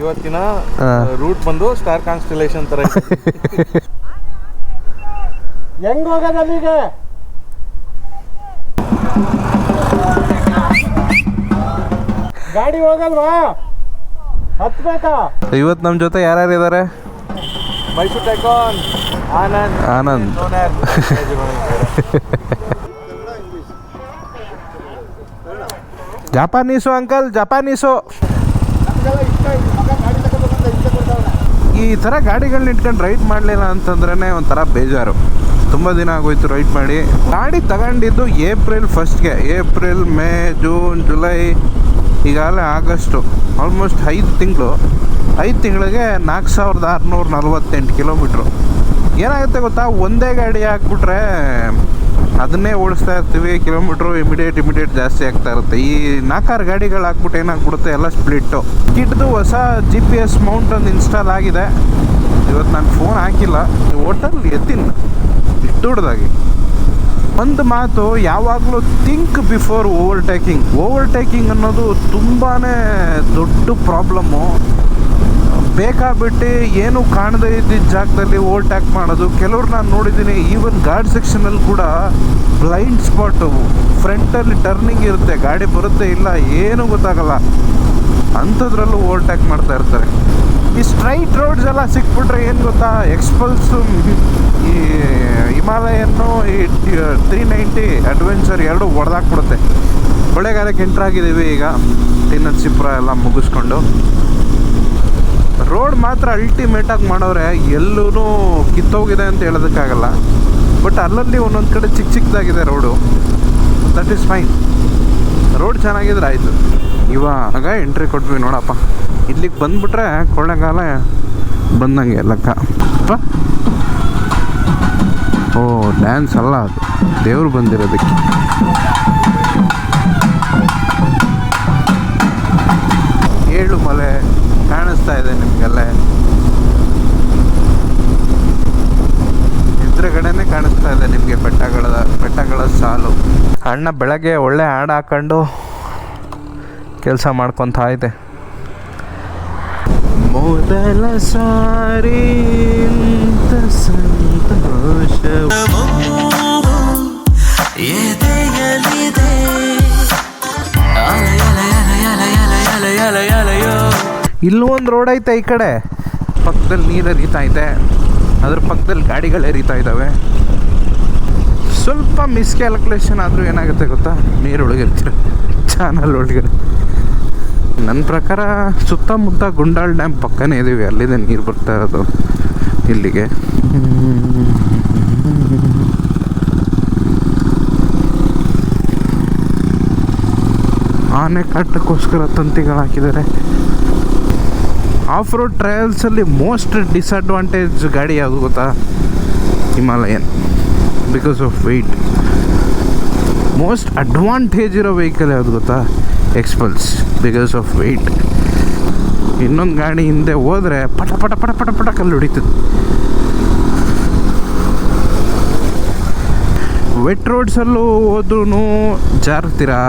ಇವತ್ತಿನ ರೂಟ್ ಬಂದು star constellation ತರ ಇದೆ. ಹೆಂಗ್ ಹೋಗೋದು ಅಲ್ಲಿಗೆ? ಗಾಡಿ ಹೋಗಲ್ವಾ? ಹತ್ಬೇಕಾ? ಇವತ್ತು ನಮ್ಮ ಜೊತೆ ಯಾರ್ಯಾರು ಇದ್ದಾರೆ Mysuru TiECon Anand Anand. Japanese uncle Japanese. ಈ ಥರ ಗಾಡಿಗಳನ್ನ ಇಟ್ಕೊಂಡು ರೈಡ್ ಮಾಡಲಿಲ್ಲ ಅಂತಂದ್ರೇ ಒಂಥರ ಬೇಜಾರು. ತುಂಬ ದಿನ ಆಗೋಯ್ತು ರೈಡ್ ಮಾಡಿ. ಗಾಡಿ ತಗೊಂಡಿದ್ದು ಏಪ್ರಿಲ್ ಫಸ್ಟ್ಗೆ ಏಪ್ರಿಲ್, ಮೇ, ಜೂನ್, ಜುಲೈ, ಈಗಾಗಲೇ ಆಗಸ್ಟು. ಆಲ್ಮೋಸ್ಟ್ ಐದು ತಿಂಗಳು. ಐದು ತಿಂಗಳಿಗೆ ನಾಲ್ಕು ಸಾವಿರದ ಆರುನೂರ ನಲ್ವತ್ತೆಂಟು ಕಿಲೋಮೀಟ್ರು ಏನಾಗುತ್ತೆ ಗೊತ್ತಾ? ಒಂದೇ ಗಾಡಿ ಹಾಕ್ಬಿಟ್ರೆ ಅದನ್ನೇ ಓಡಿಸ್ತಾ ಇರ್ತೀವಿ, ಕಿಲೋಮೀಟ್ರು ಇಮಿಡಿಯೇಟ್ ಇಮಿಡಿಯೇಟ್ ಜಾಸ್ತಿ ಆಗ್ತಾ ಇರುತ್ತೆ. ಈ ನಾಲ್ಕಾರು ಗಾಡಿಗಳು ಹಾಕ್ಬಿಟ್ಟು ಏನಾಗ್ಬಿಡುತ್ತೆ, ಎಲ್ಲ ಸ್ಪ್ಲಿಟ್ಟು ಕಿಟ್ದು ಹೊಸ ಜಿ ಪಿ ಎಸ್ ಮೌಂಟ್ ಒಂದು ಇನ್ಸ್ಟಾಲ್ ಆಗಿದೆ. ಇವತ್ತು ನಾನು ಫೋನ್ ಹಾಕಿಲ್ಲ. ಹೋಟೆಲ್ ಎತ್ತೀನಿ ಇಷ್ಟು ದೊಡ್ಡದಾಗಿ ಒಂದು ಮಾತು, ಯಾವಾಗಲೂ ಥಿಂಕ್ ಬಿಫೋರ್ ಓವರ್ಟೇಕಿಂಗ್ ಓವರ್ಟೇಕಿಂಗ್ ಅನ್ನೋದು ತುಂಬಾ ದೊಡ್ಡ ಪ್ರಾಬ್ಲಮ್ಮು ಬೇಕಾಬಿಟ್ಟು ಏನು ಕಾಣದೇ ಇದ್ದಿದ್ದ ಜಾಗದಲ್ಲಿ ಓವರ್ಟ್ಯಾಕ್ ಮಾಡೋದು. ಕೆಲವ್ರು ನಾನು ನೋಡಿದ್ದೀನಿ ಈವನ್ ಗಾರ್ಡ್ ಸೆಕ್ಷನಲ್ಲಿ ಕೂಡ ಬ್ಲೈಂಡ್ ಸ್ಪಾಟು ಫ್ರಂಟಲ್ಲಿ ಟರ್ನಿಂಗ್ ಇರುತ್ತೆ, ಗಾಡಿ ಬರುತ್ತೆ ಇಲ್ಲ, ಏನು ಗೊತ್ತಾಗಲ್ಲ. ಅಂಥದ್ರಲ್ಲೂ ಓವರ್ಟ್ಯಾಕ್ ಮಾಡ್ತಾ ಇರ್ತಾರೆ. ಈ ಸ್ಟ್ರೈಟ್ ರೋಡ್ಸ್ ಎಲ್ಲ ಸಿಕ್ಬಿಟ್ರೆ ಏನು ಗೊತ್ತಾ? ಎಕ್ಸ್ಪಲ್ಸು ಈ ಹಿಮಾಲಯನ್ನು ಈ ತ್ರೀ ನೈಂಟಿ ಅಡ್ವೆಂಚರ್ ಎರಡು ಹೊಡೆದಾಕ್ಬಿಡುತ್ತೆ ಕೊಳ್ಳೆಗಾಲಕ್ಕೆ ಎಂಟ್ರಾಗಿದ್ದೀವಿ ಈಗ. ಈಗ ತಿನ್ನಸಿಪುರ ಎಲ್ಲ ಮುಗಿಸ್ಕೊಂಡು. ರೋಡ್ ಮಾತ್ರ ಅಲ್ಟಿಮೇಟಾಗಿ ಮಾಡೋರೆ ಎಲ್ಲೂ ಕಿತ್ತೋಗಿದೆ ಅಂತ ಹೇಳೋದಕ್ಕಾಗಲ್ಲ. ಬಟ್ ಅಲ್ಲಲ್ಲಿ ಒಂದೊಂದು ಕಡೆ ಚಿಕ್ಕ ಚಿಕ್ಕದಾಗಿದೆ road. That is fine road ಚೆನ್ನಾಗಿದ್ರೆ ಆಯಿತು. ಇವಾಗ ಎಂಟ್ರಿ ಕೊಟ್ವಿ ನೋಡಪ್ಪ. ಇಲ್ಲಿಗೆ ಬಂದ್ಬಿಟ್ರೆ ಕೊಳ್ಳೆಗಾಲ ಬಂದಂಗೆ ಲೆಕ್ಕ. ಓ ಡ್ಯಾನ್ಸ್ ಅಲ್ಲ ಅದು. ದೇವ್ರು ಬಂದಿರೋದಕ್ಕೆ. ಏಳು ಮಲೆ. ಕಾಣಿಸ್ತಾ ಇದೆ ನಿಮಗೆಲ್ಲ. ಎದುರುಗಡೆನೆ ಕಾಣಿಸ್ತಾ ಇದೆ ನಿಮಗೆ ಬೆಟ್ಟಗಳ ಬೆಟ್ಟಗಳ ಸಾಲು. ಅಣ್ಣ ಬೆಳಗ್ಗೆ ಒಳ್ಳೆ ಹಾಡು ಹಾಕೊಂಡು ಕೆಲಸ ಮಾಡ್ಕೊತಾ ಇದೆ. ಮೊದಲ ಸಾರಿ ಇಂಥ ಇಲ್ಲೂ ಒಂದು ರೋಡ್ ಐತೆ ಈ ಕಡೆ. ಪಕ್ಕದಲ್ಲಿ ನೀರು ಹರಿತಾ ಇದೆ. ಅದ್ರ ಪಕ್ಕದಲ್ಲಿ ಗಾಡಿಗಳು ಹರಿತಾ ಇದ್ದಾವೆ ಸ್ವಲ್ಪ ಮಿಸ್ಕ್ಯಾಲ್ಕುಲೇಷನ್ ಆದರೂ ಏನಾಗುತ್ತೆ ಗೊತ್ತಾ? ನೀರು ಒಳಗಿರ್ತೀರ ಚಾನಲ್ ಒಳಗೆ ನನ್ನ ಪ್ರಕಾರ ಸುತ್ತಮುತ್ತ ಗುಂಡಾಳ್ ಡ್ಯಾಮ್ ಪಕ್ಕನೇ ಇದ್ದೀವಿ ಅಲ್ಲಿಂದ ನೀರು ಬರ್ತಾ ಇರೋದು ಇಲ್ಲಿಗೆ. ಆನೆ ಕಟ್ಟಕ್ಕೋಸ್ಕರ ತಂತಿಗಳು ಹಾಕಿದ್ದಾರೆ. ಆಫ್ ರೋಡ್ ಟ್ರಯಲ್ಸಲ್ಲಿ ಮೋಸ್ಟ್ ಡಿಸ್ಅಡ್ವಾಂಟೇಜ್ ಗಾಡಿ ಯಾವುದು ಗೊತ್ತಾ? Himalayan because of weight most advantage ಇರೋ ವೆಹಿಕಲ್ ಯಾವುದು ಗೊತ್ತಾ? ಎಕ್ಸ್ಪಲ್ಸ್ ಬಿಕಾಸ್ ಆಫ್ ವೆಯ್ಟ್ ಇನ್ನೊಂದು ಗಾಡಿ ಹಿಂದೆ ಹೋದರೆ ಪಟ ಪಟ ಪಟ ಪಟ ಪಟ ಕಲ್ಲು ಹೊಡಿತದೆ. ವೆಟ್ ರೋಡ್ಸಲ್ಲೂ ಹೋದ್ರೂ ಜಾರ್ತೀರಾ?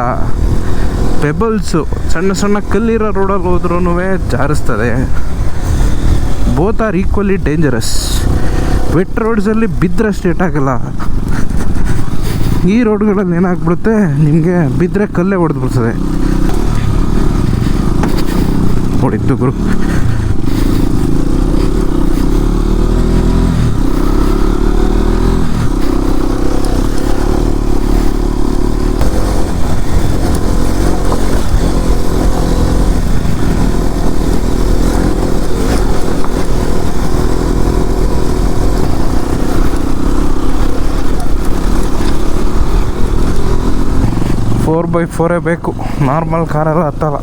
ಪೆಬಲ್ಸು ಸಣ್ಣ ಸಣ್ಣ ಕಲ್ಲಿರೋ ರೋಡಲ್ಲಿ ಹೋದ್ರೂ ಜಾರಿಸ್ತದೆ. Both are equally dangerous wet ರೋಡ್ಸಲ್ಲಿ ಬಿದ್ದರೆ ಸ್ಟೇಟ್ ಆಗಲ್ಲ. ಈ ರೋಡ್ಗಳಲ್ಲಿ ಏನಾಗ್ಬಿಡುತ್ತೆ? ನಿಮಗೆ ಬಿದ್ದರೆ ಕಲ್ಲೇ ಹೊಡೆದ್ಬಿಡ್ತದೆ ಹೊಡಿತು ಗುರು ಫೋರ್ ಬೈ ಫೋರೇ ಬೇಕು. ನಾರ್ಮಲ್ ಕಾರೆಲ್ಲ ಹತ್ತಲ್ಲ.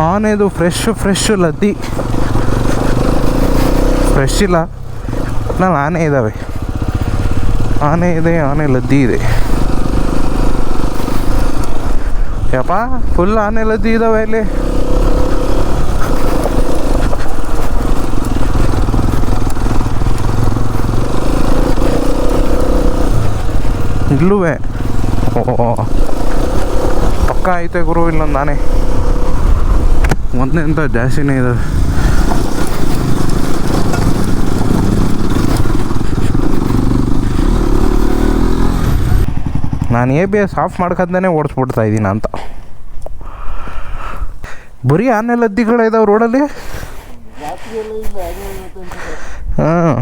ಆನೆದು ಫ್ರೆಶ್ ಫ್ರೆಶ್ ಲದ್ದಿ. ಫ್ರೆಶ್ ಇಲ್ಲ. ನಾನು ಆನೆ ಇದ್ದಾವೆ ಆನೆ ಇದೆ, ಆನೆ ಲದ್ದಿ ಇದೆ. ಯಪ್ಪ ಫುಲ್ ಆನೆ ಲದ್ದಿ ಇದಾವೆ ಇಲ್ಲಿ ಇಲ್ಲುವೆ. ಓ ಪಕ್ಕ ಐತೆ ಗುರು ಇಲ್ಲೊಂದು ನಾನೇ ಅಂತ ಜಾಸ್ತಿನೇ ಇದಾವೆ. ನಾನು ಎ ಬಿ ಎಸ್ ಆಫ್ ಮಾಡ್ಕೊಂಡೇ ಓಡಿಸ್ಬಿಡ್ತಾ ಇದ್ದೀನಿ ಅಂತ. ಬರೀ ಆನೆ ಲದ್ದಿಗಳು ಇದಾವೆ ರೋಡಲ್ಲಿ? ಹಾಂ.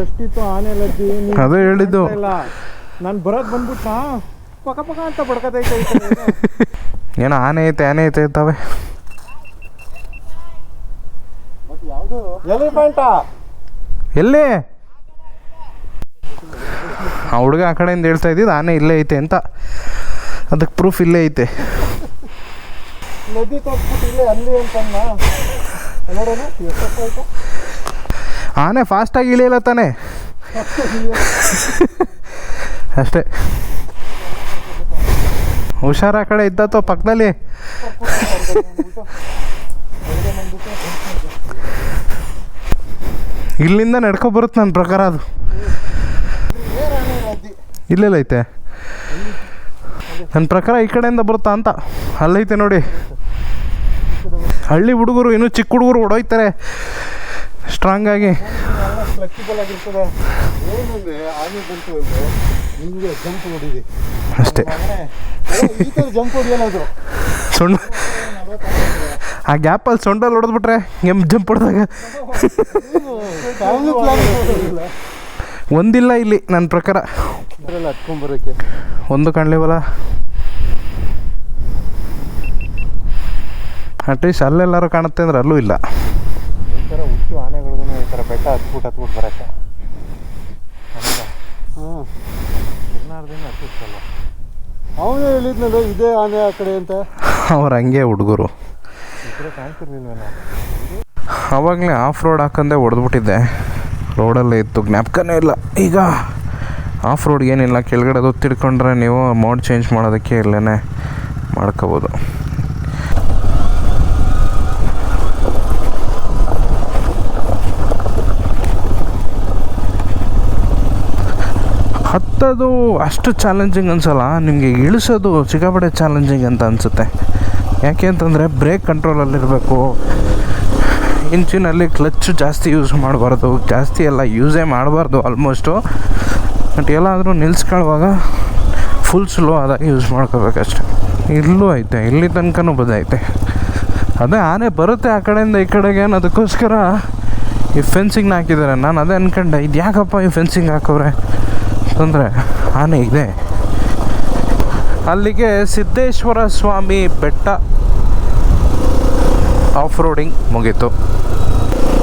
ಎಷ್ಟಿತ್ತು ಅದೇ ಹೇಳಿದ್ದು. ನಾನು ಬರೋದು ಬಂದ್ಬಿಟ್ಟ ಪಕ ಪಕ ಅಂತ ಬಡ್ಕತೈತೆ ಏನೋ ಆನೆ ಐತೆ ಆನೆ ಐತೆ ಇರ್ತಾವೆ ಎಲ್ಲಿ ಎಲ್ಲಿ? ಆ ಹುಡುಗ ಆ ಕಡೆಯಿಂದ ಹೇಳ್ತಾ ಇದ್ದಿದ್ದು ಆನೆ ಇಲ್ಲೇ ಐತೆ ಅಂತ. ಅದಕ್ಕೆ ಪ್ರೂಫ್ ಇಲ್ಲೇ ಐತೆ. ಆನೆ ಫಾಸ್ಟಾಗಿ ಇಳಿಯಲ್ಲ ತಾನೆ? ಅಷ್ಟೇ. ಹುಷಾರ ಆ ಕಡೆ ಇದ್ದಾತೋ ಪಕ್ಕದಲ್ಲಿ. ಇಲ್ಲಿಂದ ನಡ್ಕೊ ಬರುತ್ತೆ ನನ್ನ ಪ್ರಕಾರ ಅದು. ಇಲ್ಲೆಲ್ಲ ಐತೆ? ನನ್ನ ಪ್ರಕಾರ ಈ ಕಡೆಯಿಂದ ಬರುತ್ತಾ ಅಂತ. ಅಲ್ಲೈತೆ ನೋಡಿ. ಹಳ್ಳಿ ಹುಡುಗರು ಇನ್ನೂ ಚಿಕ್ಕ ಹುಡುಗರು ಓಡೋಯ್ತಾರೆ. ಸ್ಟ್ರಾಂಗ್ ಆಗಿ. ಅಷ್ಟೇ. ಜಂಪ್ ಸೊಂಡ ಆ ಗ್ಯಾಪಲ್ಲಿ ಸೊಂಡಲ್ಲಿ ಹೊಡೆದ್ಬಿಟ್ರೆ ಎಂ ಜಂಪ್ ಹೊಡೆದಾಗ. ಒಂದಿಲ್ಲ ಇಲ್ಲಿ ನನ್ನ ಪ್ರಕಾರ. ಇದ್ರಲ್ಲಿ ಹತ್ಕೊಂಬರೋಕ್ಕೆ ಒಂದು ಕಾಣಲಿವಲ್ಲ ಅಟ್ಲೀಸ್ಟ್ ಅಲ್ಲೆಲ್ಲಾರು ಕಾಣುತ್ತೆ ಅಂದ್ರೆ ಅಲ್ಲೂ ಇಲ್ಲ. ಈ ಥರ ಹುಚ್ಚು ಆನೆಗಳಿಗೂ ಈ ಥರ ಬೆಟ್ಟ ಹತ್ಬಿಟ್ಟು ಹತ್ಬಿಟ್ಟು ಬರೋಕ್ಕೆ. ಹಾಂ ಇರ್ನಾರ್ದೇನು ಹತ್ತಿತ್ತಲ್ಲ ಅವನೇ ಹೇಳಿದ್ನಲ್ಲ ಇದೇ ಆನೆ ಆ ಕಡೆ ಅಂತ. ಅವ್ರು ಹಂಗೆ ಹುಡುಗರು. ಕಾಣ್ತಿರ್ಲಿಲ್ವೇನೋ? ಆವಾಗಲೇ ಆಫ್ ರೋಡ್ ಹಾಕಂದೆ ಹೊಡೆದ್ಬಿಟ್ಟಿದ್ದೆ. ರೋಡಲ್ಲೇ ಇತ್ತು ಜ್ಞಾಪಕನೇ ಇಲ್ಲ. ಈಗ ಆಫ್ ರೋಡ್ಗೆ ಏನಿಲ್ಲ, ಕೆಳಗಡೆ ಅದು ತಿಳ್ಕೊಂಡ್ರೆ ನೀವು ಮೋಡ್ ಚೇಂಜ್ ಮಾಡೋದಕ್ಕೆ ಇಲ್ಲೇ ಮಾಡ್ಕೋಬೋದು. ಹತ್ತೋದು ಅಷ್ಟು ಚಾಲೆಂಜಿಂಗ್ ಅನ್ಸಲ್ಲ, ನಿಮಗೆ ಇಳಿಸೋದು ಸಿಕ್ಕಾಪಟ್ಟೆ ಚಾಲೆಂಜಿಂಗ್ ಅಂತ ಅನಿಸುತ್ತೆ. ಯಾಕೆ ಅಂತಂದರೆ ಬ್ರೇಕ್ ಕಂಟ್ರೋಲಲ್ಲಿರಬೇಕು ಇಂಚಿನಲ್ಲಿ ಕ್ಲಚ್ ಜಾಸ್ತಿ ಯೂಸ್ ಮಾಡಬಾರ್ದು, ಜಾಸ್ತಿ ಎಲ್ಲ ಯೂಸೇ ಮಾಡಬಾರ್ದು ಆಲ್ಮೋಸ್ಟು ಬಟ್ ಎಲ್ಲಾದರೂ ನಿಲ್ಸ್ಕೊಳ್ಳುವಾಗ ಫುಲ್ ಸ್ಲೋ ಆದಾಗ ಯೂಸ್ ಮಾಡ್ಕೋಬೇಕಷ್ಟೆ. ಇಲ್ಲೂ ಐತೆ, ಇಲ್ಲಿ ತನಕನೂ ಬದೈತೆ ಅದೇ ಆನೆ ಬರುತ್ತೆ ಆ ಕಡೆಯಿಂದ ಈ ಕಡೆಗೆ ಅನ್ನೋದಕ್ಕೋಸ್ಕರ ಈ ಫೆನ್ಸಿಂಗ್ನ ಹಾಕಿದ್ದಾರೆ ನಾನು ಅದೇ ಅನ್ಕೊಂಡೆ, ಇದು ಯಾಕಪ್ಪ ಈ ಫೆನ್ಸಿಂಗ್ ಹಾಕೋರೆ ಅಂದರೆ ಆನೆ ಇದೆ. ಅಲ್ಲಿಗೆ ಸಿದ್ದೇಶ್ವರ ಸ್ವಾಮಿ ಬೆಟ್ಟ ಆಫ್ ರೋಡಿಂಗ್ ಮುಗೀತು.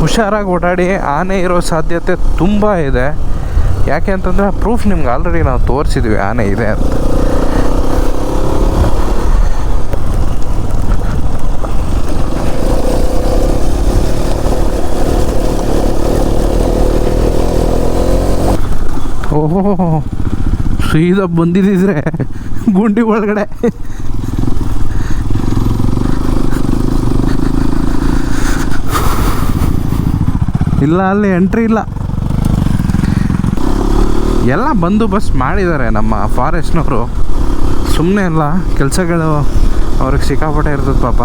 ಹುಷಾರಾಗಿ ಓಡಾಡಿ, ಆನೆ ಇರೋ ಸಾಧ್ಯತೆ ತುಂಬ ಇದೆ. ಯಾಕೆ ಅಂತಂದರೆ ಪ್ರೂಫ್ ನಿಮ್ಗೆ ಆಲ್ರೆಡಿ ನಾವು ತೋರಿಸಿದ್ವಿ, ಆನೆ ಇದೆ ಅಂತ. ಓಹೋ, ಸೀದಾ ಬಂದಿದ್ದಿದ್ರೆ ಗುಂಡಿ ಒಳಗಡೆ. ಇಲ್ಲ, ಅಲ್ಲಿ ಎಂಟ್ರಿ ಇಲ್ಲ. ಎಲ್ಲ ಬಂದೋಬಸ್ತ್ ಮಾಡಿದ್ದಾರೆ ನಮ್ಮ ಫಾರೆಸ್ಟ್ನವರು. ಸುಮ್ಮನೆ ಅಲ್ಲ, ಕೆಲಸಗಳು ಅವ್ರಿಗೆ ಸಿಕ್ಕಾಪಟ್ಟೆ ಇರ್ತದೆ ಪಾಪ.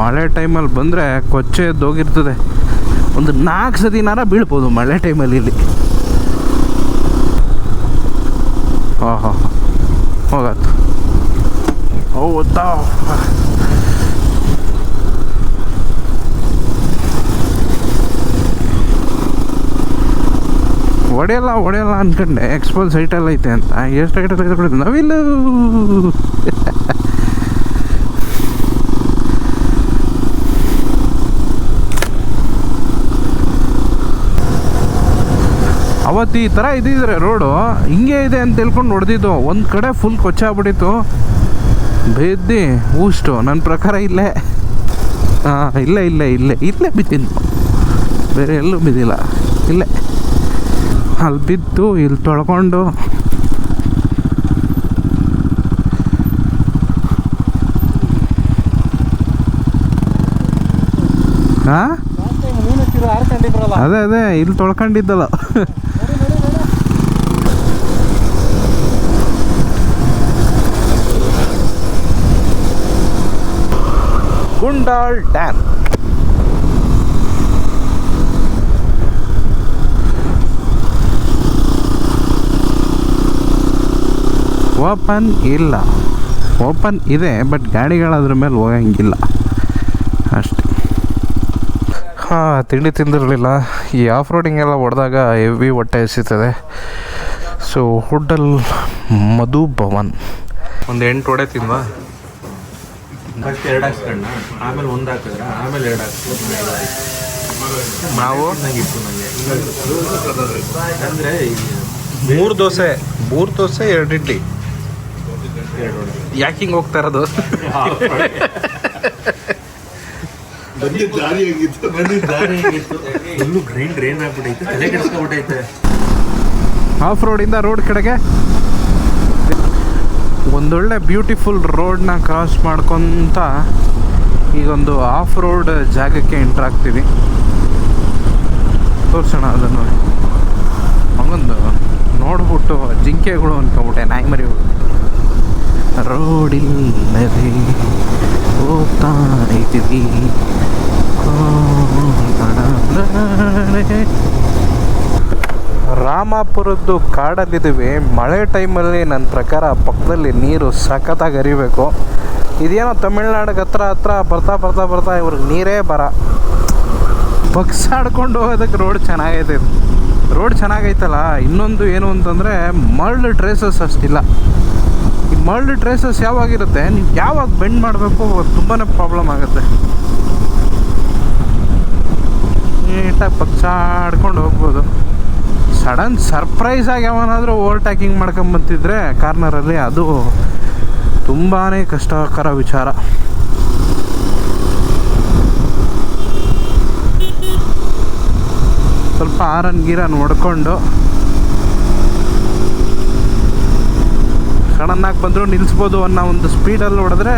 ಮಳೆ ಟೈಮಲ್ಲಿ ಬಂದರೆ ಕೊಚ್ಚೆ ಎದ್ದೋಗಿರ್ತದೆ ಒಂದು ನಾಲ್ಕು ಸತಿನಾರ ಬೀಳ್ಬೋದು ಮಳೆ ಟೈಮಲ್ಲಿ ಇಲ್ಲಿ. ಓಹೋ. ಹೋಗತ್ತು fuck. ಹೊಡೆಯಲ್ಲ ಹೊಡೆಯಲ್ಲ ಅನ್ಕೊಂಡೆ. ಎಕ್ಸ್ಪೋಲ್ ಸೈಟಲ್ಲಿ ಐತೆ ಅಂತ. ಎಷ್ಟು ಐಟಲ್ಲಿ ಐತೆ ಬಿಡಿ ಅವತ್ತು ಈ ಥರ ಇದ್ದಿದ್ರೆ ರೋಡು ಹಿಂಗೆ ಇದೆ ಅಂತ ತಿಳ್ಕೊಂಡು ಹೊಡೆದಿದ್ದು. ಒಂದು ಕಡೆ ಫುಲ್ ಕೊಚ್ಚಾಗ್ಬಿಟ್ಟಿತ್ತು. ಬಿದ್ದಿ ಊಷ್ಟು. ನನ್ನ ಪ್ರಕಾರ ಇಲ್ಲೇ. ಹಾಂ ಇಲ್ಲೇ ಇಲ್ಲೇ ಇಲ್ಲೇ. ಇಲ್ಲೇ ಬಿದ್ದಿದ್ದು. ಬೇರೆ ಎಲ್ಲೂ ಬಿದ್ದಿಲ್ಲ. ಇಲ್ಲೇ. ಅಲ್ಲಿ ಬಿದ್ದು ಇಲ್ಲಿ ತೊಳ್ಕೊಂಡು. ಹಾಂ? ಅದೇ ಅದೇ. ಇಲ್ಲಿ ತೊಳ್ಕೊಂಡಿದ್ದಲ್ಲ. ಗುಂಡಾಳ್ ಡ್ಯಾಮ್ ಓಪನ್ ಇಲ್ಲ. ಓಪನ್ ಇದೆ ಬಟ್ ಗಾಡಿಗಳು ಅದ್ರ ಮೇಲೆ ಹೋಗಂಗಿಲ್ಲ. ಅಷ್ಟೆ. ಹಾಂ, ತಿಂಡಿ ತಿಂದಿರಲಿಲ್ಲ. ಈ ಆಫ್ ರೋಡಿಂಗ್ ಎಲ್ಲ ಹೊಡೆದಾಗ ಹೆವಿ ಹೊಟ್ಟೆ ಎಸಿತದೆ ಸೊ ಹೋಟೆಲ್ ಮಧು ಭವನ್ ಒಂದು ಎಂಟು ಹೊಡೆ ತಿಂದ್ವಾ ಫಸ್ಟ್ ಎರಡು ಹಾಕ್ಸ್ಕೊಂಡ ಆಮೇಲೆ ಒಂದು ಹಾಕಿದ್ರೆ? ಆಮೇಲೆ ಎರಡು ಹಾಕ್ಸ್ಕೊಂಡು ನಾವು? ನಂಗಿತ್ತು ನನಗೆ ಅಂದರೆ ಮೂರು ದೋಸೆ ಮೂರು ದೋಸೆ ಎರಡು ಇಡ್ಲಿ. ಎರಡು ಯಾಕೆ ಹಿಂಗೆ ಹೋಗ್ತಾ ಇರೋದು? ಬಂದಿದ್ದ ದಾರಿ ಆಗಿತ್ತು. ಬಂದಿದ್ದ ದಾರಿ ಹೇಗಿತ್ತು ಫುಲ್ಲು ಗ್ರೈಂಡ್ ಡ್ರೈನ್ ಆಗ್ಬಿಟ್ಟೈತೆ ತಲೆ ಕೆಡಿಸ್ಕೊಬಿಟ್ಟೈತೆ ಆಫ್ ರೋಡಿಂದ ರೋಡ್ ಕಡೆಗೆ. ಒಂದೊಳ್ಳೆ ಬ್ಯೂಟಿಫುಲ್ ರೋಡ್ನ ಕ್ರಾಸ್ ಮಾಡ್ಕೊತ ಈಗೊಂದು ಆಫ್ ರೋಡ್ ಜಾಗಕ್ಕೆ ಎಂಟ್ರ್ ಆಗ್ತೀವಿ. ತೋರ್ಸೋಣ ಅದನ್ನು ಮಗೊಂದು ನೋಡ್ಬಿಟ್ಟು ಜಿಂಕೆಗಳು ಅಂದ್ಕೊಂಬಿಟ್ಟೆ ನಾಯಿ ಮರಿ ರೋಡಿಲ್ಲದೆ ಹೋಗ್ತಾ ಇದ್ದೀವಿ. ರಾಮಾಪುರದ್ದು ಕಾಡಲ್ಲಿದ್ದೀವಿ. ಮಳೆ ಟೈಮಲ್ಲಿ ನನ್ನ ಪ್ರಕಾರ ಪಕ್ಕದಲ್ಲಿ ನೀರು ಸಖತ್ತಾಗಿ ಹರಿಬೇಕು. ಇದೇನೋ ತಮಿಳ್ನಾಡಿಗೆ ಹತ್ರ ಹತ್ರ ಬರ್ತಾ ಬರ್ತಾ ಬರ್ತಾ ಇವ್ರಿಗೆ ನೀರೇ ಬರ. ಬಗ್ಸಾಡ್ಕೊಂಡು ಹೋಗೋದಕ್ಕೆ ರೋಡ್ ಚೆನ್ನಾಗೈತೆ. ರೋಡ್ ಚೆನ್ನಾಗೈತಲ್ಲ, ಇನ್ನೊಂದು ಏನು ಅಂತಂದರೆ ಮರಳು ಟ್ರೇಸಸ್ ಅಷ್ಟಿಲ್ಲ. ಈ ಮರಳು ಟ್ರೇಸಸ್ ಯಾವಾಗಿರುತ್ತೆ? ನೀವು ಯಾವಾಗ ಬೆಂಡ್ ಮಾಡಬೇಕು ತುಂಬಾ ಪ್ರಾಬ್ಲಮ್ ಆಗುತ್ತೆ. ನೀಟಾಗಿ ಬಕ್ಸಾಡ್ಕೊಂಡು ಹೋಗ್ಬೋದು. ಸಡನ್ ಸರ್ಪ್ರೈಸ್ ಆಗಿ ಓವರ್ ಟ್ಯಾಕಿಂಗ್ ಮಾಡ್ಕೊಂಬಂತಿದ್ರೆ ಕಾರ್ನರಲ್ಲಿ ಅದು ತುಂಬಾ ಕಷ್ಟಕರ ವಿಚಾರ. ಸ್ವಲ್ಪ ಆರನ್ ಗೀರನ್ ಹೊಡ್ಕೊಂಡು ಸಡನ್ನಾಗಿ ಬಂದರೂ ನಿಲ್ಲಿಸ್ಬೋದು ಅನ್ನೋ ಒಂದು ಸ್ಪೀಡಲ್ಲಿ ಹೊಡೆದ್ರೆ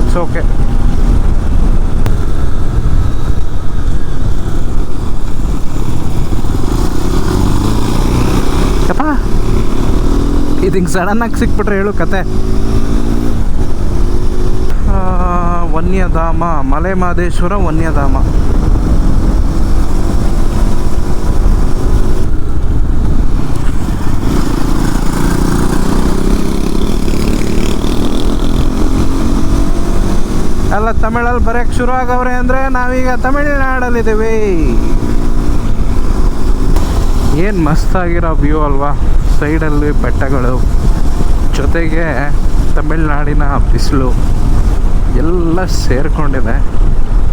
ಇಟ್ಸ್ ಓಕೆ ಯಪ್ಪ ಇದು ಹಿಂಗೆ ಸಡನ್ನಾಗಿ ಸಿಕ್ಬಿಟ್ರೆ ಹೇಳು ಕತೆ. ವನ್ಯಧಾಮ ಮಲೆ ಮಹದೇಶ್ವರ ವನ್ಯಧಾಮ. ಎಲ್ಲ ತಮಿಳಲ್ಲಿ ಬರೆಯಕ್ಕೆ ಶುರು ಆಗವ್ರೆ ಅಂದರೆ ನಾವೀಗ ತಮಿಳುನಾಡಲ್ಲಿದ್ದೀವಿ. ಏನು ಮಸ್ತಾಗಿರೋ ವ್ಯೂ ಅಲ್ವಾ? ಸೈಡಲ್ಲಿ ಬೆಟ್ಟಗಳು, ಜೊತೆಗೆ ತಮಿಳ್ನಾಡಿನ ಬಿಸಿಲು ಎಲ್ಲ ಸೇರಿಕೊಂಡಿದೆ.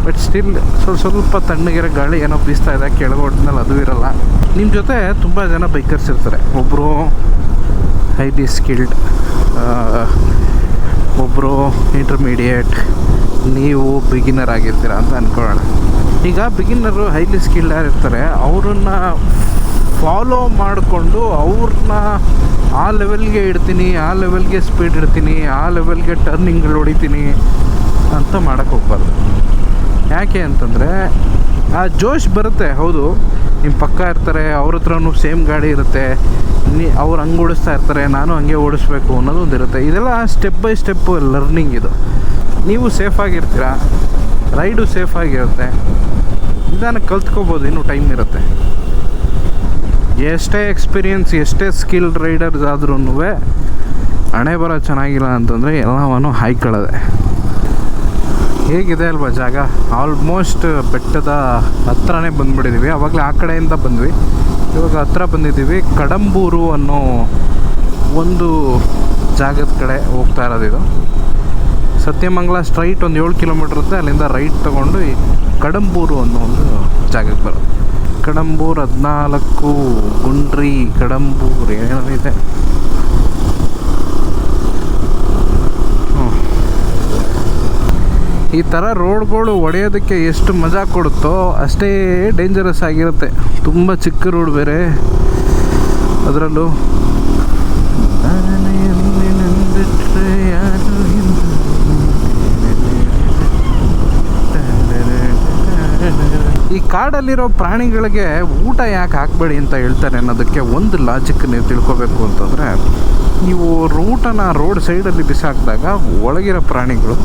ಬಟ್ ಸ್ಟಿಲ್ ಸ್ವಲ್ಪ ಸ್ವಲ್ಪ ತಣ್ಣಗಿರೋ ಗಾಳಿ ಏನೋ ಬೀಸ್ತಾ ಇದೆ ಕೆಳಗೊಡ್ಮೇಲೆ ಅದು ಇರಲ್ಲ. ನಿಮ್ಮ ಜೊತೆ ತುಂಬ ಜನ ಬೈಕರ್ಸ್ ಇರ್ತಾರೆ. ಒಬ್ಬರು ಹೈಲಿ ಸ್ಕಿಲ್ಡ್ ಒಬ್ಬರು ಇಂಟರ್ಮೀಡಿಯೇಟ್ ನೀವು ಬಿಗಿನರ್ ಆಗಿರ್ತೀರ ಅಂತ ಅಂದ್ಕೊಳ್ಳೋಣ ಈಗ ಬಿಗಿನರು ಹೈಲಿ ಸ್ಕಿಲ್ಡ್ ಇರ್ತಾರೆ ಅವ್ರನ್ನ ಫಾಲೋ ಮಾಡಿಕೊಂಡು ಅವ್ರನ್ನ ಆ ಲೆವೆಲ್ಗೆ ಇಡ್ತೀನಿ, ಆ ಲೆವೆಲ್ಗೆ ಸ್ಪೀಡ್ ಇಡ್ತೀನಿ, ಆ ಲೆವೆಲ್ಗೆ ಟರ್ನಿಂಗ್ಗಳು ಹೊಡಿತೀನಿ ಅಂತ ಮಾಡೋಕ್ಕೆ ಹೋಗ್ಬಾರ್ದು. ಯಾಕೆ ಅಂತಂದರೆ, ಆ ಜೋಶ್ ಬರುತ್ತೆ, ಹೌದು. ನಿಮ್ಮ ಪಕ್ಕ ಇರ್ತಾರೆ, ಅವ್ರ ಹತ್ರನೂ ಸೇಮ್ ಗಾಡಿ ಇರುತ್ತೆ. ನೀ, ಅವ್ರು ಹಂಗೆ ಓಡಿಸ್ತಾ ಇರ್ತಾರೆ, ನಾನು ಹಂಗೆ ಓಡಿಸ್ಬೇಕು ಅನ್ನೋದು ಒಂದು ಇರುತ್ತೆ. ಇದೆಲ್ಲ ಸ್ಟೆಪ್ ಬೈ ಸ್ಟೆಪ್ ಲರ್ನಿಂಗ್ ಇದು. ನೀವು ಸೇಫಾಗಿರ್ತೀರ ರೈಡು ಸೇಫಾಗಿರುತ್ತೆ ನಿಧಾನಕ್ಕೆ ಕಲ್ತ್ಕೋಬೋದು, ಇನ್ನೂ ಟೈಮ್ ಇರುತ್ತೆ. ಎಷ್ಟೇ ಎಕ್ಸ್ಪೀರಿಯನ್ಸ್ ಎಷ್ಟೇ ಸ್ಕಿಲ್ ರೈಡರ್ಸ್ ಆದ್ರೂ ಹಣೆ ಬರೋ ಚೆನ್ನಾಗಿಲ್ಲ ಅಂತಂದರೆ ಎಲ್ಲವನ್ನು ಹಾಯ್ಕೊಳ್ಳೋದೆ. ಹೇಗಿದೆ ಅಲ್ವಾ ಜಾಗ? ಆಲ್ಮೋಸ್ಟ್ ಬೆಟ್ಟದ ಹತ್ರನೇ ಬಂದ್ಬಿಟ್ಟಿದ್ದೀವಿ ಆವಾಗಲೇ ಆ ಕಡೆಯಿಂದ ಬಂದ್ವಿ. ಇವಾಗ ಹತ್ರ ಬಂದಿದ್ದೀವಿ ಕಡಂಬೂರು ಅನ್ನೋ ಒಂದು ಜಾಗದ ಕಡೆ ಹೋಗ್ತಾ ಇರೋದು ಇದು ಸತ್ಯಮಂಗಲ ಸ್ಟ್ರೈಟ್ ಒಂದು ಏಳು ಕಿಲೋಮೀಟ್ರ್ ಇರುತ್ತೆ. ಅಲ್ಲಿಂದ ರೈಟ್ ತೊಗೊಂಡು ಕಡಂಬೂರು ಅನ್ನೋ ಒಂದು ಜಾಗಕ್ಕೆ ಬರೋದು ಕಡಂಬೂರು ಹದಿನಾಲ್ಕು, ಗುಂಡ್ರಿ, ಕಡಂಬೂರು ಏನೋ ಇದೆ. ಈ ಥರ ರೋಡ್ಗಳು ಹೊಡೆಯೋದಕ್ಕೆ ಎಷ್ಟು ಮಜಾ ಕೊಡುತ್ತೋ ಅಷ್ಟೇ ಡೇಂಜರಸ್ ಆಗಿರುತ್ತೆ. ತುಂಬ ಚಿಕ್ಕ ರೋಡ್ ಬೇರೆ. ಅದರಲ್ಲೂ ಈ ಕಾಡಲ್ಲಿರೋ ಪ್ರಾಣಿಗಳಿಗೆ ಊಟ ಯಾಕೆ ಹಾಕಬೇಡಿ ಅಂತ ಹೇಳ್ತಾರೆ ಅನ್ನೋದಕ್ಕೆ ಒಂದು ಲಾಜಿಕ್ ನೀವು ತಿಳ್ಕೊಬೇಕು ಅಂತಂದರೆ, ನೀವು ಊಟನ ರೋಡ್ ಸೈಡಲ್ಲಿ ಬಿಸಾಕಿದಾಗ ಒಳಗಿರೋ ಪ್ರಾಣಿಗಳು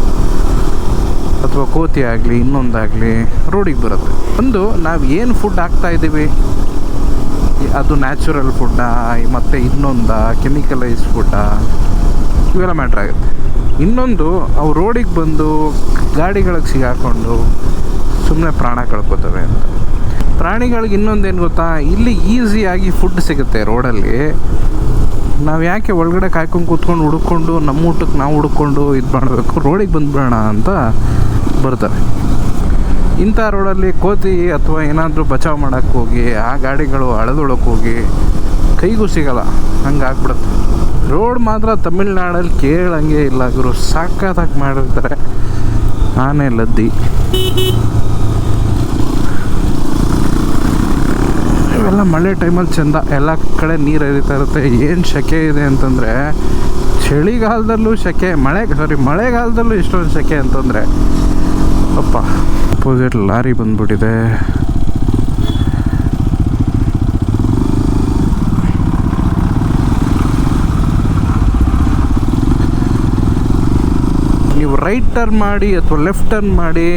ಅಥವಾ ಕೋತಿ ಆಗಲಿ, ಇನ್ನೊಂದಾಗಲಿ ರೋಡಿಗೆ ಬರುತ್ತೆ. ಒಂದು, ನಾವು ಏನು ಫುಡ್ ಹಾಕ್ತಾ ಇದ್ದೀವಿ? ಅದು ನ್ಯಾಚುರಲ್ ಫುಡ್ಡಾ ಮತ್ತು ಇನ್ನೊಂದಾ ಕೆಮಿಕಲೈಸ್ ಫುಡ್ಡಾ ಇವೆಲ್ಲ ಮ್ಯಾಟ್ರ್ ಆಗುತ್ತೆ. ಇನ್ನೊಂದು, ಅವು ರೋಡಿಗೆ ಬಂದು ಗಾಡಿಗಳಿಗೆ ಸಿಗಾಕೊಂಡು ಸುಮ್ಮನೆ ಪ್ರಾಣ ಕಳ್ಕೊತವೆ ಅಂತ. ಪ್ರಾಣಿಗಳಿಗೆ ಇನ್ನೊಂದೇನು ಗೊತ್ತಾ? ಇಲ್ಲಿ ಈಸಿಯಾಗಿ ಫುಡ್ ಸಿಗುತ್ತೆ ರೋಡಲ್ಲಿ. ನಾವು ಯಾಕೆ ಒಳಗಡೆ ಕಾಯ್ಕೊಂಡು ಕೂತ್ಕೊಂಡು ಹುಡ್ಕೊಂಡು ನಮ್ಮ ಊಟಕ್ಕೆ ನಾವು ಹುಡ್ಕೊಂಡು ಇದು ಮಾಡಬೇಕು? ರೋಡಿಗೆ ಬಂದುಬಿಡೋಣ ಅಂತ ಬರ್ತವೆ. ಇಂಥ ರೋಡಲ್ಲಿ ಕೋತಿ ಅಥವಾ ಏನಾದರೂ ಬಚಾವ್ ಮಾಡೋಕ್ಕೆ ಹೋಗಿ, ಆ ಗಾಡಿಗಳು ಅಳದೊಳಕ್ಕೆ ಹೋಗಿ, ಕೈಗೂ ಸಿಗಲ್ಲ. ಹಂಗೆ ಆಗ್ಬಿಡುತ್ತೆ. ರೋಡ್ ಮಾತ್ರ ತಮಿಳ್ನಾಡಲ್ಲಿ ಕೇಳಂಗೆ ಇಲ್ಲ ಗುರು. ಸಾಕಾದಾಗ ಮಾಡಿರ್ತಾರೆ. ಆನೆ ಲದ್ದಿ. ಇವೆಲ್ಲ ಮಳೆ ಟೈಮಲ್ಲಿ ಚೆಂದ, ಎಲ್ಲ ಕಡೆ ನೀರು ಹರಿತಾ ಇರುತ್ತೆ. ಏನು ಸೆಕೆ ಇದೆ ಅಂತಂದರೆ, ಚಳಿಗಾಲದಲ್ಲೂ ಸೆಕೆ ಮಳೆ ಸಾರಿ ಮಳೆಗಾಲದಲ್ಲೂ ಇಷ್ಟೊಂದು ಸೆಕೆ ಅಂತಂದರೆ, ಅಪ್ಪ ಅಪೋಸಿಟ್ ಲಾರಿ ಬಂದ್ಬಿಟ್ಟಿದೆ. ನೀವು ರೈಟ್ ಟರ್ನ್ ಮಾಡಿ ಅಥವಾ ಲೆಫ್ಟ್ ಟರ್ನ್ ಮಾಡಿ,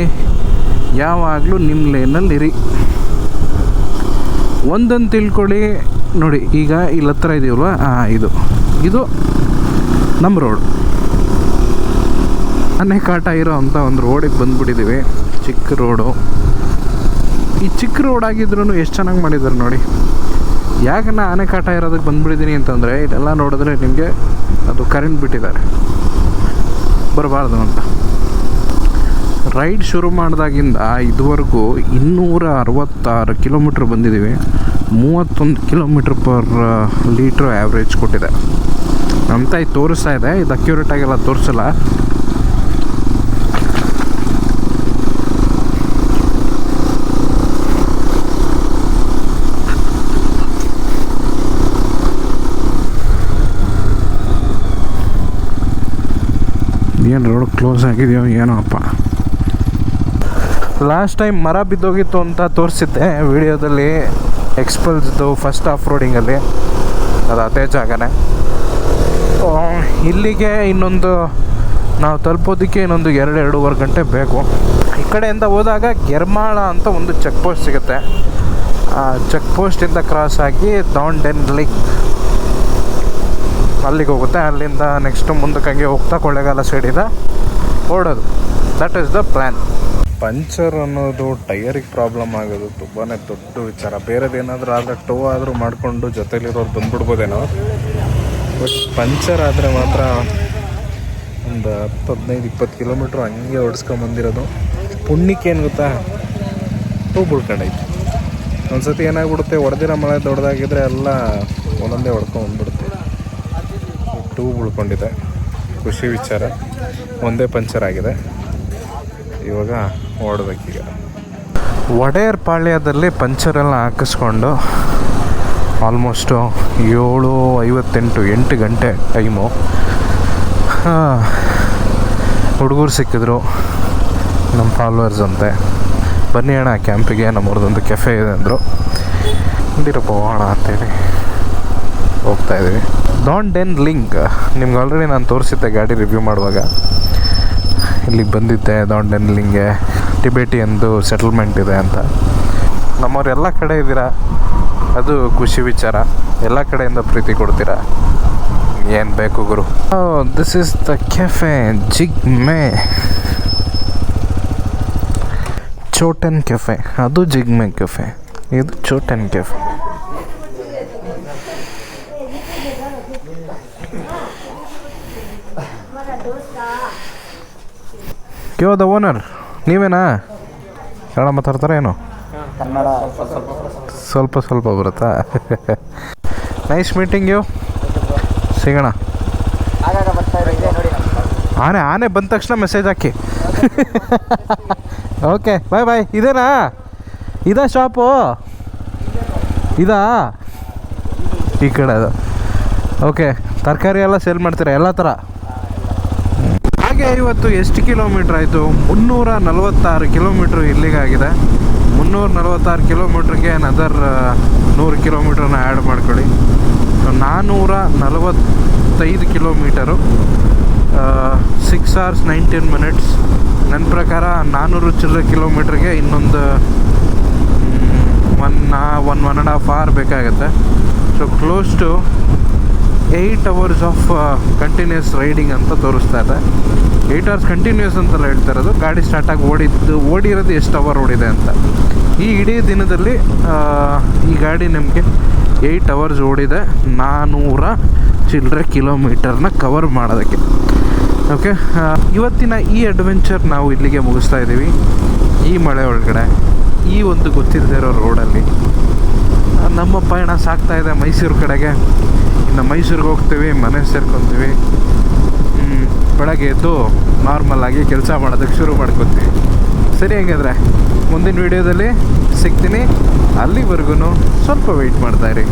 ಯಾವಾಗಲೂ ನಿಮ್ಮ ಲೇನಲ್ಲಿ ಒಂದನ್ನು ತಿಳ್ಕೊಳ್ಳಿ. ನೋಡಿ, ಈಗ ಇಲ್ಲಿ ಹತ್ರ ಇದೀವಲ್ವ ಹಾಂ ಇದು. ಇದು ನಮ್ಮ ರೋಡ್ ಆನೆ ಕಾಟ ಇರೋ ಅಂತ ಒಂದು ರೋಡಿಗೆ ಬಂದ್ಬಿಟ್ಟಿದ್ದೀವಿ ಚಿಕ್ಕ ರೋಡು ಈ ಚಿಕ್ಕ ರೋಡ್ ಆಗಿದ್ರು ಎಷ್ಟು ಚೆನ್ನಾಗಿ ಮಾಡಿದ್ದಾರೆ ನೋಡಿ. ಯಾಕೆ ನಾ ಆನೆ ಕಾಟ ಇರೋದಕ್ಕೆ ಬಂದ್ಬಿಟ್ಟಿದ್ದೀನಿ ಅಂತಂದರೆ, ಇದೆಲ್ಲ ನೋಡಿದ್ರೆ ನಿಮಗೆ ಅದು ಕರೆಂಟ್ ಬಿಟ್ಟಿದ್ದಾರೆ. ಬರಬಾರ್ದು ಅಂತ. ರೈಡ್ ಶುರು ಮಾಡಿದಾಗಿಂದ ಇದುವರೆಗೂ ಇನ್ನೂರ ಅರವತ್ತಾರು ಕಿಲೋಮೀಟ್ರ್ ಬಂದಿದ್ದೀವಿ ಮೂವತ್ತೊಂದು ಕಿಲೋಮೀಟ್ರ್ ಪರ್ ಲೀಟ್ರ್ ಆ್ಯಾವ್ರೇಜ್ ಕೊಟ್ಟಿದೆ. ಅಂತ ಇದು ತೋರಿಸ್ತಾ ಇದೆ. ಇದು ಅಕ್ಯುರೇಟಾಗೆಲ್ಲ ತೋರಿಸಲ್ಲ. ಏನು ರೋಡ್ ಕ್ಲೋಸ್ ಆಗಿದೆಯೋ ಏನೋ ಅಪ್ಪ. ಲಾಸ್ಟ್ ಟೈಮ್ ಮರ ಬಿದ್ದೋಗಿತ್ತು ಅಂತ ತೋರಿಸಿದ್ದೆ ವಿಡಿಯೋದಲ್ಲಿ ಎಕ್ಸ್ಪಲ್ಸ್ದು ಫಸ್ಟ್ ಆಫ್ ರೋಡಿಂಗಲ್ಲಿ ಅದು ಅದೇ ಜಾಗನೇ. ಇಲ್ಲಿಗೆ ಇನ್ನೊಂದು ನಾವು ತಲುಪೋದಕ್ಕೆ ಇನ್ನೊಂದು ಎರಡು, ಎರಡೂವರೆ ಗಂಟೆ ಬೇಕು. ಈ ಕಡೆಯಿಂದ ಹೋದಾಗ ಗೆರ್ಮಾಳ ಅಂತ ಒಂದು ಚೆಕ್ ಪೋಸ್ಟ್ ಸಿಗುತ್ತೆ. ಆ ಚೆಕ್ ಪೋಸ್ಟಿಂದ ಕ್ರಾಸ್ ಆಗಿ ದೌಂಡೆನ್ ಲಿಕ್ ಅಲ್ಲಿಗೆ ಹೋಗುತ್ತೆ. ಅಲ್ಲಿಂದ ನೆಕ್ಸ್ಟ್ ಮುಂದಕ್ಕೆ ಹಂಗೆ ಹೋಗ್ತಾ ಕೊಳ್ಳೇಗಾಲ ಸೈಡಿಂದ ಓಡೋದು. That is the plan puncture ಅನ್ನೋದು ಟೈರಿಗೆ ಪ್ರಾಬ್ಲಮ್ ಆಗೋದು ತುಂಬಾ ದೊಡ್ಡ ವಿಚಾರ. ಬೇರೆದೇನಾದರೂ ಆದರೆ ಟೋ ಆದರೂ ಮಾಡಿಕೊಂಡು ಜೊತೆಲಿರೋರು ಬಂದ್ಬಿಡ್ಬೋದೇನೋ? ಬಟ್ ಪಂಚರ್ ಆದರೆ ಮಾತ್ರ ಒಂದು ಹತ್ತು, ಹದಿನೈದು, ಇಪ್ಪತ್ತು ಕಿಲೋಮೀಟ್ರ್ ಹಂಗೆ ಹೊಡ್ಸ್ಕೊಂಬಂದಿರೋದು ಪುಣ್ಯಕ್ಕೆ ಏನು ಗೊತ್ತಾ? ಟೂ ಬಿಡ್ಕೊಂಡೈತೆ ಒಂದು ಸತಿ ಏನಾಗ್ಬಿಡುತ್ತೆ? ಹೊಡೆದಿರೋ ಮಳೆ ದೊಡ್ಡದಾಗಿದ್ದರೆ ಎಲ್ಲ ಒಂದೊಂದೇ ಹೊಡ್ಕೊಂಬಂದ್ಬಿಡುತ್ತೆ. ಟೂ ಉಳ್ಕೊಂಡಿದೆ ಖುಷಿ ವಿಚಾರ. ಒಂದೇ ಪಂಚರ್ ಆಗಿದೆ. ಇವಾಗ ಓಡಬೇಕೀಗ. ಒಡೆಯರ್ ಪಾಳ್ಯದಲ್ಲಿ ಪಂಚರೆಲ್ಲ ಹಾಕಿಸ್ಕೊಂಡು ಆಲ್ಮೋಸ್ಟು ಏಳು ಐವತ್ತೆಂಟು ಎಂಟು ಗಂಟೆ ಟೈಮು ಹುಡುಗರು ಸಿಕ್ಕಿದ್ರು ನಮ್ಮ ಫಾಲೋವರ್ಸ್ ಅಂತೆ. ಬನ್ನಿ ಅಣ್ಣ ಕ್ಯಾಂಪಿಗೆ ನಮ್ಮವ್ರದ್ದೊಂದು ಕೆಫೆ ಇದೆ ಅಂದರು. ಇಂದಿರಪ್ಪ ಹೋಗೋಣ ಅಂತೇಳಿ ಹೋಗ್ತಾ ಇದ್ದೀವಿ ಡಾನ್ ಡೆನ್ ಲಿಂಕ್ ನಿಮ್ಗೆ ಆಲ್ರೆಡಿ ನಾನು ತೋರಿಸಿದ್ದೆ ಗಾಡಿ ರಿವ್ಯೂ ಮಾಡುವಾಗ. ಇಲ್ಲಿಗೆ ಬಂದಿದ್ದೆ ಡಾನ್ ಡೆನ್ ಲಿಂಗೆ ಟಿಬೇಟಿಯನ್ದು ಸೆಟಲ್ಮೆಂಟ್ ಇದೆ ಅಂತ. ನಮ್ಮವ್ರು ಎಲ್ಲ ಕಡೆ ಇದ್ದೀರಾ? ಅದು ಖುಷಿ ವಿಚಾರ. ಎಲ್ಲ ಕಡೆಯಿಂದ ಪ್ರೀತಿ ಕೊಡ್ತೀರಾ? ಏನು ಬೇಕು ಗುರು? This is the cafe Jigme Choten cafe ಅದು ಜಿಗ್ಮೆ ಕೆಫೆ ಇದು ಚೋಟನ್ ಕೆಫೆ ಕ್ಯೋ ದ ಓನರ್ ನೀವೇನಾ? ಕನ್ನಡ ಮಾತಾಡ್ತಾರ ಏನು? ಸ್ವಲ್ಪ ಸ್ವಲ್ಪ ಬರುತ್ತಾ? Nice meeting you. ಸಿಗೋಣ. ಆನೆ ಆನೆ ಬಂದ ತಕ್ಷಣ ಮೆಸೇಜ್ ಹಾಕಿ. ಓಕೆ ಬಾಯ್ ಬಾಯ್ ಇದೇನಾ? ಇದಾ ಶಾಪು? ಇದಾ? ಈ ಕಡೆ ಅದು. ಓಕೆ ತರಕಾರಿ ಎಲ್ಲ ಸೇಲ್ ಮಾಡ್ತೀರಾ? ಎಲ್ಲ ಥರ? ಹಾಗೆ ಇವತ್ತು ಎಷ್ಟು ಕಿಲೋಮೀಟ್ರ್ ಆಯಿತು? ಮುನ್ನೂರ ನಲವತ್ತಾರು ಕಿಲೋಮೀಟ್ರ್ ಇಲ್ಲಿಗಾಗಿದೆ. ಮುನ್ನೂರ ನಲವತ್ತಾರು ಕಿಲೋಮೀಟ್ರಿಗೆ ಅದರ್ ನೂರು ಕಿಲೋಮೀಟ್ರನ್ನ ಆ್ಯಡ್ ಮಾಡ್ಕೊಳ್ಳಿ. ನಾನ್ನೂರ ನಲವತ್ತೈದು kilometre six hours nineteen minutes ನನ್ನ ಪ್ರಕಾರ ನಾನ್ನೂರು ಚಿಲ್ಲರೆ ಕಿಲೋಮೀಟ್ರಿಗೆ ಇನ್ನೊಂದು one one one and half hour ಬೇಕಾಗುತ್ತೆ. So close to eight hours of continuous riding ಅಂತ ತೋರಿಸ್ತಾ ಇದೆ. ಏಯ್ಟ್ ಅವರ್ಸ್ ಕಂಟಿನ್ಯೂಸ್ ಅಂತೆಲ್ಲ ಹೇಳ್ತಾ ಇರೋದು. ಗಾಡಿ ಸ್ಟಾರ್ಟಾಗಿ ಓಡಿದ್ದು, ಓಡಿರೋದು ಎಷ್ಟು ಅವರ್ ಓಡಿದೆ ಅಂತ. ಈ ಇಡೀ ದಿನದಲ್ಲಿ ಈ ಗಾಡಿ ನಿಮಗೆ ಏಯ್ಟ್ ಅವರ್ಸ್ ಓಡಿದೆ. ನಾನ್ನೂರ ಚಿಲ್ಲರೆ ಕಿಲೋಮೀಟರ್ನ ಕವರ್ ಮಾಡೋದಕ್ಕೆ. ಓಕೆ ಇವತ್ತಿನ ಈ ಅಡ್ವೆಂಚರ್ ನಾವು ಇಲ್ಲಿಗೆ ಮುಗಿಸ್ತಾ ಇದ್ದೀವಿ. ಈ ಮಳೆ ಒಳಗಡೆ, ಈ ಒಂದು ಗೊತ್ತಿಲ್ಲದೆ ಇರೋ ರೋಡಲ್ಲಿ ನಮ್ಮ ಪಯಣ ಸಾಗ್ತಾ ಇದೆ ಮೈಸೂರು ಕಡೆಗೆ. ಇನ್ನು ಮೈಸೂರಿಗೆ ಹೋಗ್ತೀವಿ ಮನೆ ಸೇರ್ಕೊತೀವಿ. ಬೆಳಗ್ಗೆ ಎದ್ದು ನಾರ್ಮಲ್ ಆಗಿ ಕೆಲಸ ಮಾಡೋದಕ್ಕೆ ಶುರು ಮಾಡ್ಕೊತೀವಿ. ಸರಿ ಹಂಗಿದ್ರೆ, ಮುಂದಿನ ವೀಡಿಯೋದಲ್ಲಿ ಸಿಗ್ತೀನಿ. ಅಲ್ಲಿವರೆಗೂ ಸ್ವಲ್ಪ ವೆಯ್ಟ್ ಮಾಡ್ತಾ ಇರಿ.